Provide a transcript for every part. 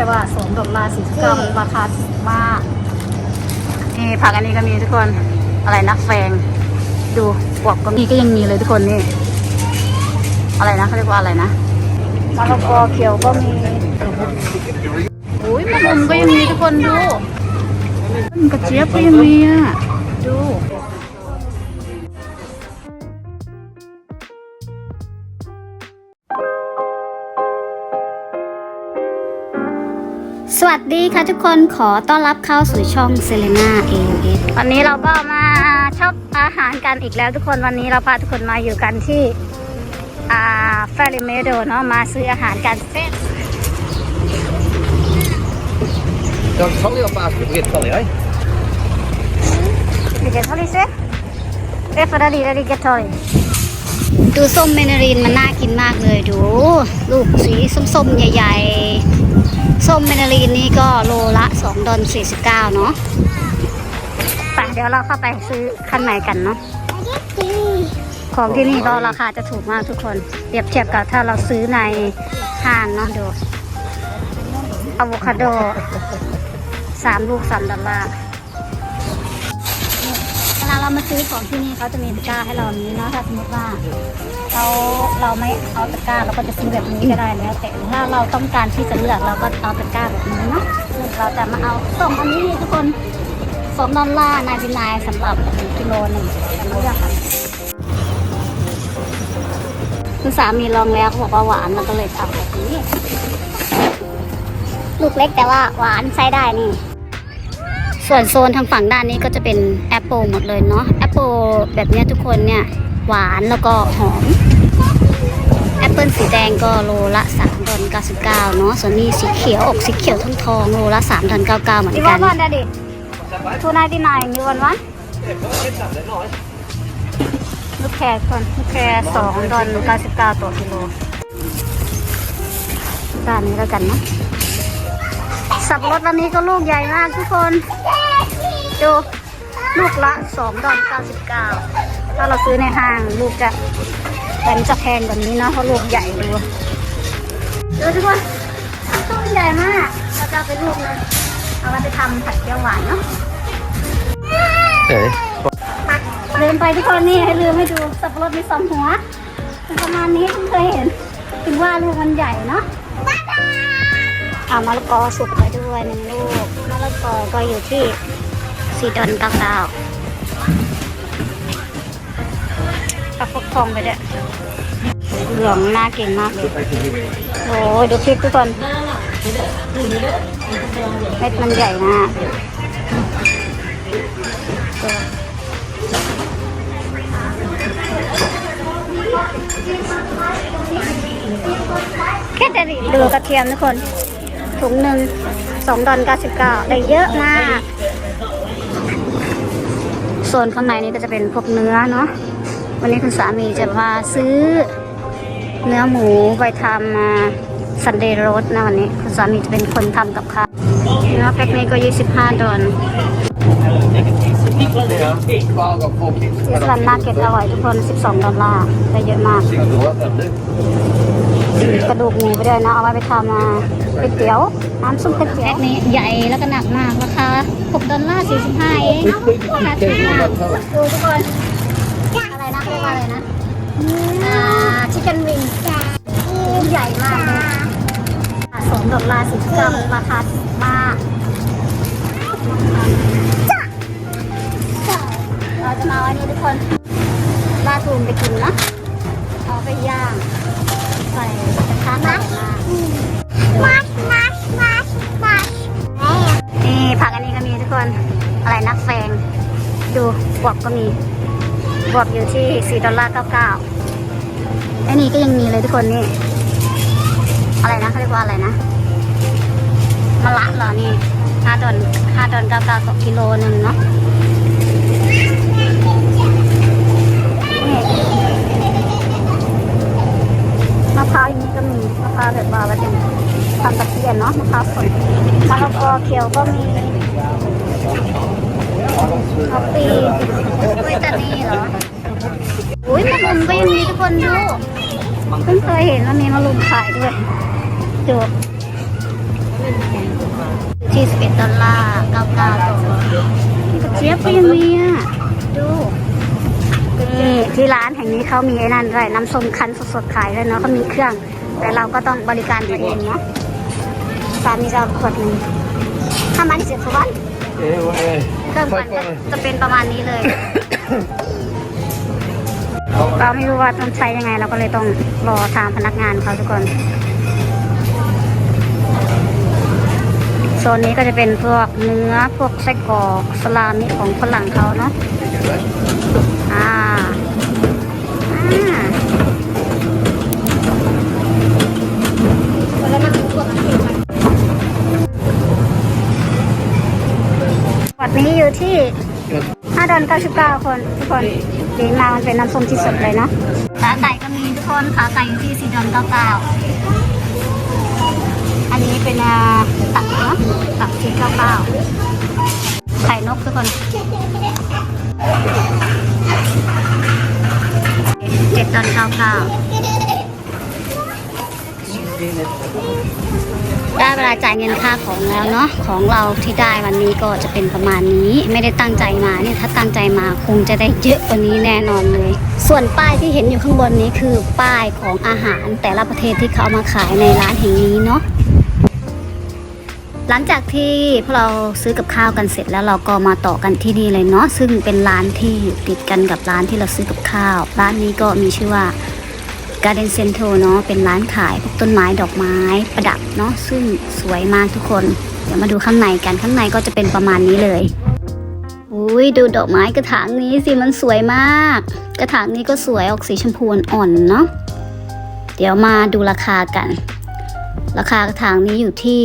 ค่ว่าสองดอลลาร์สี่สิบเก้าราคาถูกมากนี่ผักอันนี้ก็มีทุกคนอะไรนะแฟง ดูบวบก็มีก็ยังมีเลยทุกคนนี่ อะไรนะเขาเรียกว่าอะไรนะมะละกอเขียวก็มีโอ้ยมะมุมก็ยังมีทุกคนดูต้นกระเจี๊ยบก็ยังมีอะดู สวัสดีค่ะทุกคนขอต้อนรับเข้าสู่ช่องเซเลน่าเอเอสวันนี้เราก็มาชอบอาหารกันอีกแล้วทุกคนวันนี้เราพาทุกคนมาอยู่กันที่อ่าแฟริเมโดเนาะมาซื้ออาหารกันเส้น Dan zal je alvast begint van jij. ดิเกตทอลิเซ่เอฟดาดีดาดิเกตทอลิดูส้มเมนารีนมันน่ากินมากเลยดู ลูกสีส้มๆใหญ่ ๆ ส้มเมนารีนนี่ก็โลละ2ดอล49 เนาะไปเดี๋ยวเราเข้าไปซื้อข้างในกันเนาะของที่นี่ก็ราคาจะถูกมากทุกคนเปรียบเทียบกับถ้าเราซื้อในห้างเนาะดูอะโวคาโดสามลูกสามดอลลาร์ ลาเรามาซื้อของที่นี่เขาจะมีตะกร้าให้เรานี้เนาะถ้าสมมติว่าเราเราไม่เอาตะกร้าเราก็จะซื้อแบบนี้ก็ได้แล้วแต่ถ้าเราต้องการที่จะเลือกเราก็เอาตะกร้าแบบนี้เนาะเราจะมาเอาส้มอันนี้ทุกคนสองดอลลาร์นายเป็นนายสำหรับกิโลหนึ่งจะมาเลือกกันคือสามีลองแล้วเขาบอกว่าหวานเราก็เลยเอาแบบนี้ลูกเล็กแต่ว่าหวานใช้ได้นี่ ส่วนโซนทางฝั่งด้านนี้ก็จะเป็นแอปเปิลหมดเลยเนาะแอปเปิลแบบนี้ทุกคนเนี่ยหวานแล้วก็หอมแอปเปิลสีแดงก็โลละ3ดอล99เนาะส่วนนี้สีเขียวอกสีเขียวทั้งทองโลละ3ดอล99เหมือนกั want น one, Daddy? Two ninety nine. You want one? ลูกแคร์ก่อนลูกแคร์สองดอลเก้าสิบเก้าต่อกิโลด้านนี้แล้วกันนะ สับปะรดวันนี้ก็ลูกใหญ่มากทุกคน ดูลูกละสองดอลเก้าสิบเก้าถ้าเราซื้อในห้างลูกจะแต่มันจะแพงกว่านี้เนอะเพราะลูกใหญ่ดูดูทุกคนลูกใหญ่มากเราจะเอาไปลูกเลยเอาไว้ไปทำผัดเกี๊ยวหวานเนาะ Nee. ลืมไปทุกคนนี่ให้ลืมให้ดูสับปะรดมีสองหัวเป็นประมาณนี้เพิ่งเคยเห็น ถึงว่าลูกมันใหญ่เนาะ เอามะละกอสุกไปด้วยหนึ่งลูกมะละกอก็อยู่ที่สี่ดอลเก้าเก้าปลาฟักทองไปด้วยเหลืองน่ากินมากเลยโอ้ยดูพริกทุกคนเม็ดมันใหญ่มากแค่แต่ดูกระเทียมทุกคน ถุงหนึ่งสองดอลเก้าสิบเก้าได้เยอะมาก ส่วนข้างในนี้ก็จะเป็นพวกเนื้อเนาะวันนี้คุณสามีจะมาซื้อ เนื้อหมูไปทำมาซันเดย์โรสนะวันนี้ คุณสามีจะเป็นคนทำกับข้าวเนื้อแพ็คนี้ก็ 25 ดอล Twaalf of fokjes. ที่สลันนาเก็ตอร่อยทุกคน 12 ดอลลาร์ ได้เยอะมาก Ik doe wat dan, hè? มีกระดูกหมูไปด้วยนะ เอาไว้ไปทำมาก๋วยเตี๋ยว น้ำซุปก๋วยเตี๋ยวแพ็คนี้ใหญ่แล้วก็หนักมากราคา6ดอลลาร์ 45 เองราคาถูกมากดูทุกคน อะไรนะเรียกว่าอะไรนะ อ่าชิคเก้นวิงใหญ่มากเลยสองดอลลาร์สิบเก้าราคาถูกมาก เราจะมาวันนี้ทุกคนลาดทูมไปกินนะเอาไปย่างใส่กระทะหนักมากนี่ผักอันนี้ก็มีทุกคนอะไรนะแฟงดูบวบก็มีบวกอยู่ที่ 4 ดอลลาร์99อันนี้ก็ยังมีเลยทุกคนนี่อะไรนะเขาเรียกว่าอะไรนะมะละเหรอนี่5ดอล5ดอล99ต่อกิโลหนึ่งเนาะนี่มะพร้าวอย่างนี้ก็มีมะพร้าวแบบว่าไว้เป็นทำตะเกียนเนาะ มะละกอเขียวก็มีคอปปี้อุ้ยต่นี่เหรอ อุ้ยมะลุมก็ยังมีทุกคนดูเพิ่งเคยเห็นว่ามีมะลุมขายด้วยดูที่11ดอลลาร์99ตัวนี่กระเจี๊ยบก็ยังมีอะ ดูนี่ที่ร้านแห่งนี้เขามีไอ้นั่นด้วยน้ำส้มคั้นสดๆขายด้วยเนาะเขามีเครื่อง แต่เราก็ต้องบริการตัวเองเนาะ ตามนี้จะขวดหนึ่งถ้ามันเสียทุกวัน Yeah, well, yeah. เครื่องปั่นก็จะเป็นประมาณนี้เลย เราไม่รู้ว่าต้องใช้ยังไงเราก็เลยต้องรอทางพนักงานเขาทุกคนโซนนี้ก็จะเป็นพวกเนื้อพวกไส้กรอกสลามิของฝรั่งเขาเนาะ นี้อยู่ที่5ดอน99คนทุกคนดีมากมันเป็นน้ำส้มที่สดเลยเนาะขาไก่ก็มีทุกคนขาไก่อยู่ที่4ดอน99อันนี้เป็นตักเนาะตักที่99ไข่นกทุกคนเจ็ดดอน99 ได้เวลาจ่ายเงินค่าของแล้วเนาะของเราที่ได้วันนี้ก็จะเป็นประมาณนี้ ไม่ได้ตั้งใจมาเนี่ยถ้าตั้งใจมาคงจะได้เยอะกว่านี้แน่นอนเลย ส่วนป้ายที่เห็นอยู่ข้างบนนี้คือป้ายของอาหารแต่ละประเทศที่เขาเอามาขายในร้านแห่งนี้เนาะหลังจากที่พวกเราซื้อกับข้าวกันเสร็จแล้วเราก็มาต่อกันที่นี่เลยเนาะซึ่งเป็นร้านที่อยู่ติดกันกับร้านที่เราซื้อกับข้าว ร้านนี้ก็มีชื่อว่า Garden Central เนาะเป็นร้านขายพวกต้นไม้ดอกไม้ประดับเนาะซึ่งสวยมากทุกคน เดี๋ยวมาดูข้างในกันข้างในก็จะเป็นประมาณนี้เลยอุ้ยดูดอกไม้กระถางนี้สิมันสวยมาก กระถางนี้ก็สวยออกสีชมพูอ่อนเนาะเดี๋ยวมาดูราคากัน ราคากระถางนี้อยู่ที่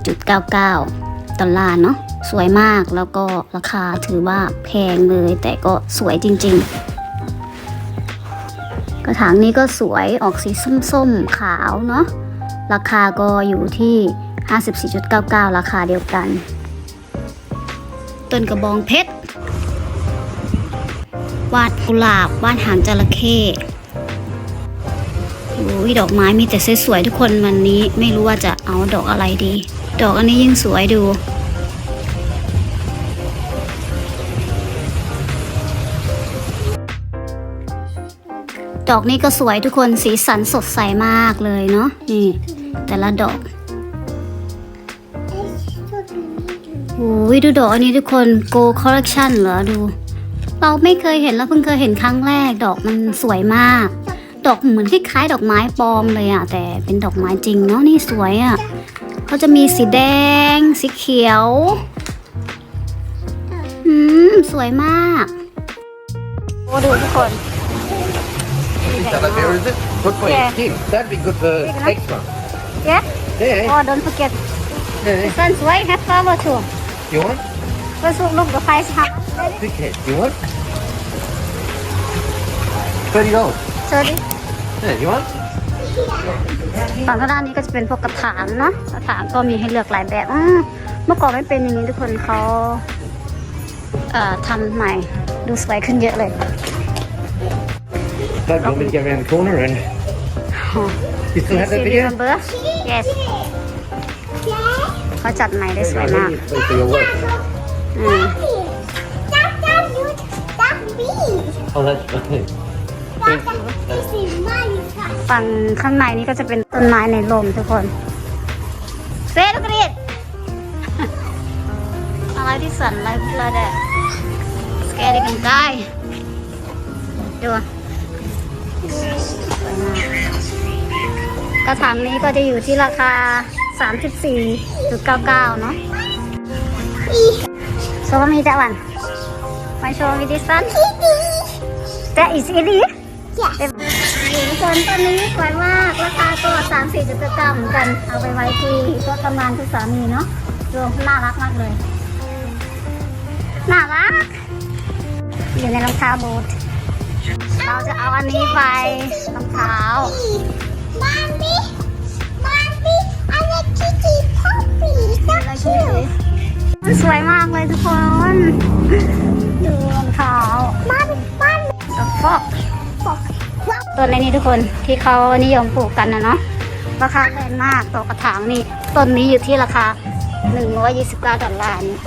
54.99ดอลลาร์เนาะสวยมากแล้วก็ราคาถือว่าแพงเลยแต่ก็สวยจริง ๆ ระถางนี้ก็สวยออกสีส้มๆขาวเนาะราคาก็อยู่ที่ 54.99 ราคาเดียวกัน ต้นกระบองเพชร วาดกุหลาบวาดหางจระเข้โอ้ยดอกไม้มีแต่สวยๆทุกคนวันนี้ไม่รู้ว่าจะเอาดอกอะไรดี ดอกอันนี้ยิ่งสวยดู ดอกนี้ก็สวยทุกคนสีสันสดใสมากเลยเนาะนี่ แต่ละดอกโอ้ยดูดอกอันนี้ทุกคน Go Collection เหรอดู เราไม่เคยเห็นแล้วเพิ่งเคยเห็นครั้งแรก ดอกมันสวยมาก ดอกเหมือนคล้ายๆดอกไม้ปลอมเลยอะแต่เป็นดอกไม้จริงเนาะนี่สวยอะเขาจะมีสีแดง สีเขียวอืมสวยมากโอ้ดูทุกคน Is that like there, is it? Good for Yeah. your skin. That'd be good for Big enough? extra. Yeah Yeah. Oh don't forget yeah. This one สวย have flower too You want? Let's look the price how Big head. You want? Thirty dollars. สวัสดี Yeah. You want? ฝั่งด้านนี้ก็จะเป็นพวกกระถางเนาะกระถางก็มีให้เลือกหลายแบบอ่าเมื่อก่อนไม่เป็นอย่างนี้ทุกคนเขาเอ่อทำใหม่ดูสวยขึ้นเยอะเลย Dad, you want me to get around the corner and you still have that See, video? remember? Yes เขาจัดใหม่ได้สวยมาก Please for your work. อืม That, that, that bee. Oh, that's right. That, that, this is my cat. ฝั่งข้างในนี้ก็จะเป็นต้นไม้ในร่มทุกคนเซ่ลูกกระดิ่งอะไรที่สั่นอะไรพวกเราเนี่ยสแกนกันได้ดูสวยมา กกระถางนี้ก็จะอยู่ที่ราคา 34.99 เนาะ So what is that one? Want to show me this one? That is it? Yes. ทุกคนต้นนี้สวยมากราคาก็สามสี่จุดเก้าเหมือนกัน เอาไปไว้ที่โต๊ะทำงานคุณสามีเนาะดูน่ารักมากเลย น่ารัก อยู่ในรองเท้าบูท เราจะเอาอันนี้ไปรองเท้า Mommy, mommy, I like Kiki Poppy. อะไรชื่อมันสวยมากเลยทุกคนดูรองเท้า Mommy, mommy. ฟอกต้นในนี้ทุกคนที่เขานิยมปลูกกันนะเนาะราคาแพงมากต่อกระถางนี่ต้นนี้อยู่ที่ราคา 129ดอลลาร์นี่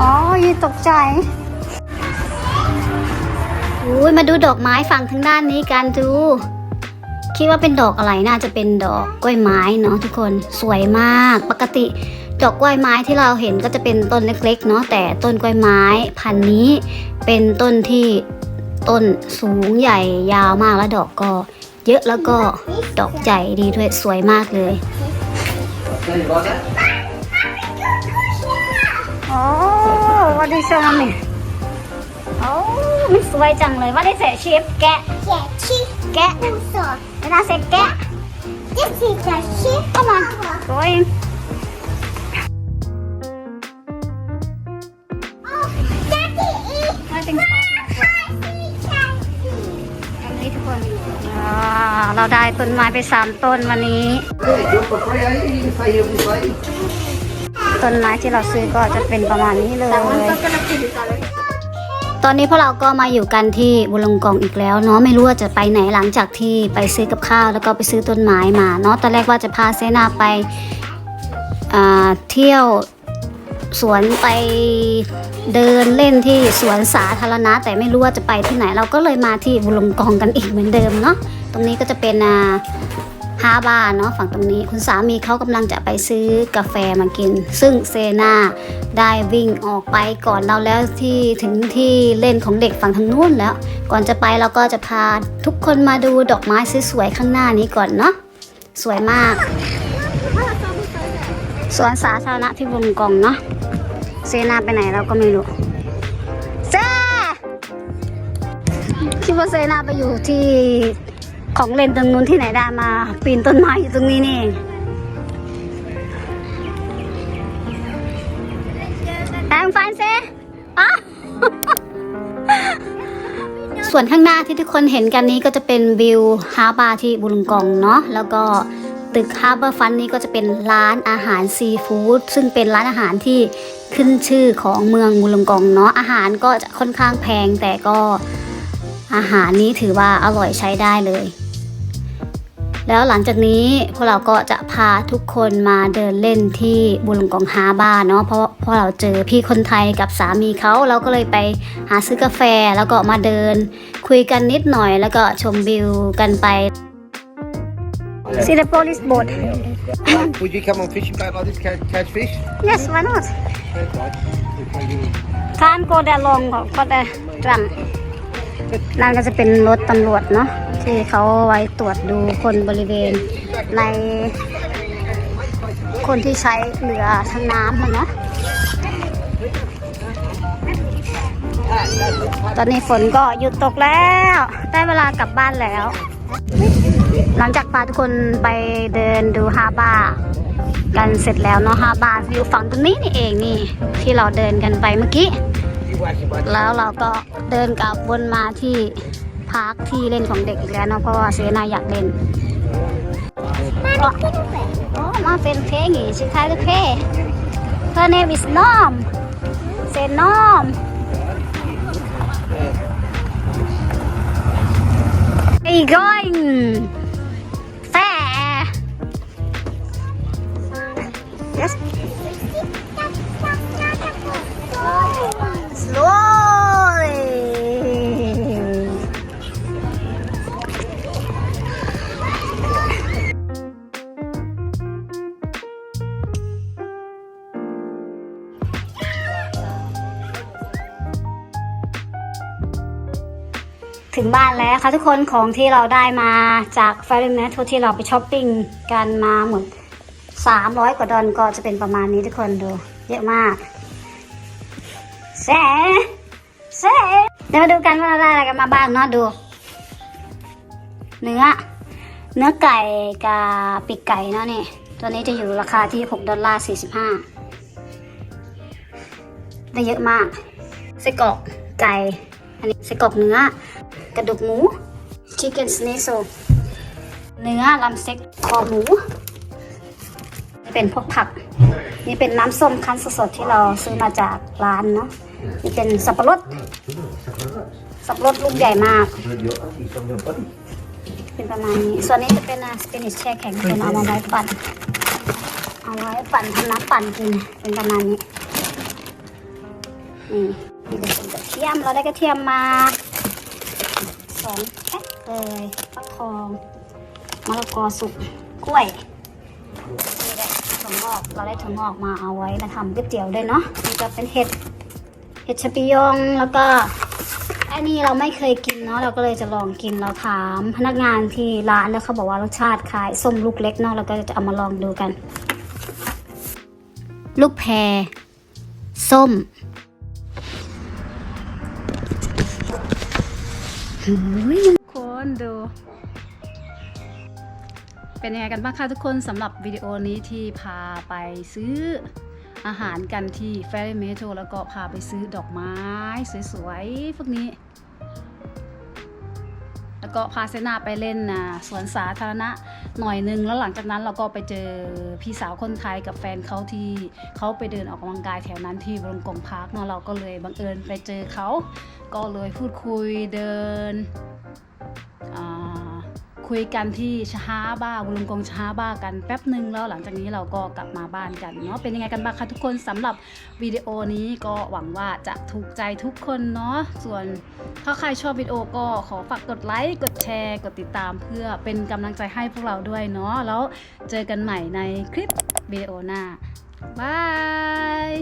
อ๋อยีตกใจ อุ้ยมาดูดอกไม้ฝั่งทางด้านนี้กันดู คิดว่าเป็นดอกอะไรน่าจะเป็นดอกกล้วยไม้เนาะทุกคนสวยมาก ปกติดอกกล้วยไม้ที่เราเห็นก็จะเป็นต้นเล็กๆเนาะแต่ต้นกล้วยไม้พันนี้ เป็นต้นที่ต้นสูงใหญ่ยาวมากแล้วดอกก็ เยอะแล้วก็ดอกใหญ่ดีด้วยสวยมากเลยโอ้วัดีชมนี่โอ้มันสวยจังเลยว่าได้เสยชิปแกะแกะชิปแกะผู้สอนเวลาเสร็จแกะจะสีจะชิปเข้ามาสวยจะสีอีกมาถึงสีชาสีอันนี้ทุกคนอ่าเราได้ต้นไม้ไปสามต้นวันนี้ ต้นไม้ที่เราซื้อก็จะเป็นประมาณนี้เลยตอนนี้ ตอนนี้พวกเราก็มาอยู่กันที่บุลงกองอีกแล้วเนาะไม่รู้ว่าจะไปไหนหลังจากที่ไปซื้อกับข้าวแล้วก็ไปซื้อต้นไม้มาเนาะตอนแรกว่าจะพาเซนาไปอ่าเที่ยวสวนไปเดินเล่นที่สวนสาธารณะ แต่ไม่รู้ว่าจะไปที่ไหนเราก็เลยมาที่บุลงกองกันอีกเหมือนเดิมเนาะตรงนี้ก็จะเป็น อ่าฮาบาร์เนาะฝั่งตรงนี้ คุณสามีเขากำลังจะไปซื้อกาแฟมากิน ซึ่งเซนาได้วิ่งออกไปก่อนเราแล้วที่ถึงที่เล่นของเด็กฝั่งทางนู้นแล้ว ก่อนจะไปเราก็จะพาทุกคนมาดูดอกไม้สวยๆข้างหน้านี้ก่อนเนาะสวยมากสวนสาธารณะที่วงกองเนาะเซนาไปไหนเราก็ไม่รู้เซคิดว่าเซนาไปอยู่ที่ ของเล่นตรงนู้นที่ไหนได้มา ปีนต้นไม้อยู่ตรงนี้นี่แรงฟันเซอ๋อส่วนข้างหน้าที่ทุกคนเห็นกันนี้ก็จะเป็นวิวฮาบาร์ที่บุลงกองเนาะแล้วก็ตึกฮาร์เบอร์ฟันนี้ก็จะเป็นร้านอาหารซีฟู้ดซึ่งเป็นร้านอาหารที่ขึ้นชื่อของเมืองบุลงกองเนาะอาหารก็จะค่อนข้างแพงแต่ก็อาหารนี้ถือว่าอร่อยใช้ได้เลย แล้วหลังจากนี้พวกเราก็จะพาทุกคนมาเดินเล่นที่บุลงกองฮาร์บาร์เนาะเพราะเพราะเราเจอพี่คนไทยกับสามีเขาเราก็เลยไปหาซื้อกาแฟแล้วก็มาเดิน คุยกันนิดหน่อยแล้วก็ชมวิวกันไป See the police boat Would you come on fishing boat like this, catch, catch fish? Yes why not That's right. Maybe ท่านโกดลงก็ได้จังนั่นก็จะเป็นรถตำรวจเนาะที่เขาไว้ตรวจดูคนบริเวณใน คนที่ใช้เรือทางน้ำอะเนาะตอนนี้ฝนก็หยุดตกแล้ว ได้เวลากลับบ้านแล้ว หลังจากพาทุกคนไปเดินดูฮาบากันเสร็จแล้วเนาะฮาบาอยู่ฝั่งตรงนี้นี่เองนี่ ที่เราเดินกันไปเมื่อกี้ แล้วเราก็ เดินกลับวนมาที่พาร์คที่เล่นของเด็กอีกแล้วเนาะเพราะว่าเซนาอยากเล่นโอ้มาเป็นเพลงอีกชื่อใครลูกเพ Her name is Norm Say Norm Where you going Fair Yes Slowly ถึงบ้านแล้วค่ะทุกคนของที่เราได้มาจากแฟร์เนทที่เราไปช้อปปิ้งกันมาหมด300 กว่าดอลก็จะเป็นประมาณนี้ทุกคนดู เยอะมากแซ่แซ่เดี๋ยวมาดูกันว่าเราได้อะไรกันมาบ้างเนาะดู เนื้อ เนื้อไก่กับปีกไก่เนาะนี่ตัวนี้จะอยู่ราคาที่ 6 ดอลลาร์ 45 ได้เยอะมากไส้กรอกไก่ อันนี้ไส้กรอกเนื้อ กระดูกหมู chicken schnitzel เนื้อลำสเต็กคอหมูเป็นพวกผัก นี่เป็นน้ำส้มคั้นสดๆที่เราซื้อมาจากร้านเนาะนี่เป็นสับปะรด สับปะรดลูกใหญ่มาก เป็นประมาณนี้ ส่วนนี้จะเป็นสเปนิชแช่แข็งคนเอามาไว้ปั่น เอาไว้ปั่นทำน้ำปั่นกิน เป็นประมาณนี้นี่ นี่จะเป็นกระเทียม เราได้กระเทียมมาสองแพ็คเลยฟักทองมะละกอสุกกล้วยนี่แหละถั่วงอก เราได้ถั่วงอกมาเอาไว้มาทำก๋วยเตี๋ยวด้วยเนาะนี่ก็เป็นเห็ดเห็ดชะปิยองแล้วก็อันนี้เราไม่เคยกินเนาะเราก็เลยจะลองกินเราถาม พนักงานที่ร้านแล้วเขาบอกว่ารสชาติคล้ายส้มลูกเล็กเนาะเราก็จะเอามาลองดูกัน ลูกแพรส้ม ทุกคนดู เป็นยังไงกันบ้างคะทุกคนสำหรับวิดีโอนี้ที่พาไปซื้ออาหารกันที่แฟร์เมโทแล้วก็พาไปซื้อดอกไม้สวยๆพวกนี้ แล้วก็พาเซนาไปเล่นนะสวนสาธารณะหน่อยนึง แล้วหลังจากนั้นเราก็ไปเจอพี่สาวคนไทยกับแฟนเขาที่เขาไปเดินออกกำลังกายแถวนั้นที่บรงกงพาร์คเนาะเราก็เลยบังเอิญไปเจอเขาก็เลยพูดคุยเดิน คุยกันที่ช้าบ้าบุรุงกงช้าบ้ากันแป๊บหนึ่งแล้วหลังจากนี้เราก็กลับมาบ้านกันเนาะเป็นยังไงกันบ้างคะทุกคนสำหรับวิดีโอนี้ก็หวังว่าจะถูกใจทุกคนเนาะส่วนถ้าใครชอบวิดีโอก็ขอฝากกดไลค์กดแชร์กดติดตามเพื่อเป็นกำลังใจให้พวกเราด้วยเนาะแล้วเจอกันใหม่ในคลิปวิดีโอหน้าบาย